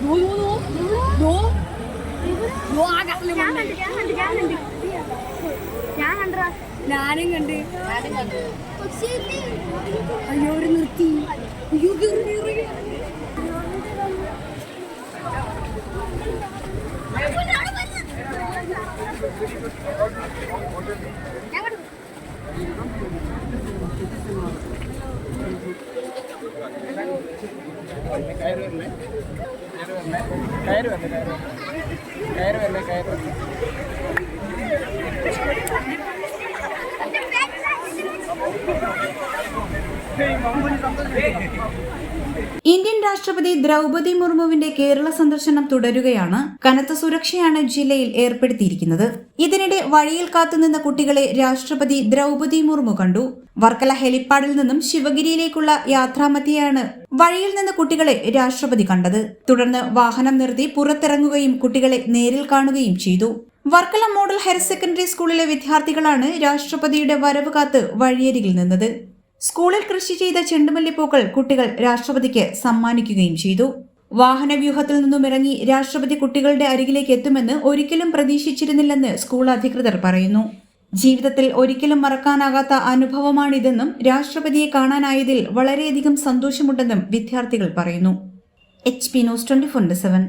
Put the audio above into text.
ดูดูดูดูดู ആകാശത്തിലെ ഞാൻ കണ്ടാ ഞാനും കണ്ട്. അയ്യോ ഒരു നിർത്തി. അയ്യോ ഞാൻ കേറി, കേറി. കയറ് വരല്ലേ കയറ് വരല്ലേ കയറ് വരല്ലേ കയറ് വരല്ലേ രാഷ്ട്രപതി ദ്രൗപതി മുർമുവിന്റെ കേരള സന്ദർശനം തുടരുകയാണ്. കനത്ത സുരക്ഷയാണ് ജില്ലയിൽ ഏർപ്പെടുത്തിയിരിക്കുന്നത്. ഇതിനിടെ വഴിയിൽ കാത്തുനിന്ന കുട്ടികളെ രാഷ്ട്രപതി ദ്രൗപതി മുർമു കണ്ടു. വർക്കല ഹെലിപ്പാഡിൽ നിന്നും ശിവഗിരിയിലേക്കുള്ള യാത്രാമധ്യയാണ് വഴിയിൽ നിന്ന് കുട്ടികളെ രാഷ്ട്രപതി കണ്ടത്. തുടർന്ന് വാഹനം നിർത്തി പുറത്തിറങ്ങുകയും കുട്ടികളെ നേരിൽ കാണുകയും ചെയ്തു. വർക്കല മോഡൽ ഹയർ സെക്കൻഡറി സ്കൂളിലെ വിദ്യാർത്ഥികളാണ് രാഷ്ട്രപതിയുടെ വരവ് കാത്ത് വഴിയരികിൽ നിന്നത്. സ്കൂളിൽ കൃഷി ചെയ്ത ചെണ്ടുമല്ലിപ്പൂക്കൾ കുട്ടികൾ രാഷ്ട്രപതിക്ക് സമ്മാനിക്കുകയും ചെയ്തു. വാഹനവ്യൂഹത്തിൽ നിന്നും ഇറങ്ങി രാഷ്ട്രപതി കുട്ടികളുടെ അരികിലേക്ക് എത്തുമെന്ന് ഒരിക്കലും പ്രതീക്ഷിച്ചിരുന്നില്ലെന്ന് സ്കൂൾ അധികൃതർ പറയുന്നു. ജീവിതത്തിൽ ഒരിക്കലും മറക്കാനാകാത്ത അനുഭവമാണിതെന്നും രാഷ്ട്രപതിയെ കാണാനായതിൽ വളരെയധികം സന്തോഷമുണ്ടെന്നും വിദ്യാർത്ഥികൾ പറയുന്നു. H P news twenty four seven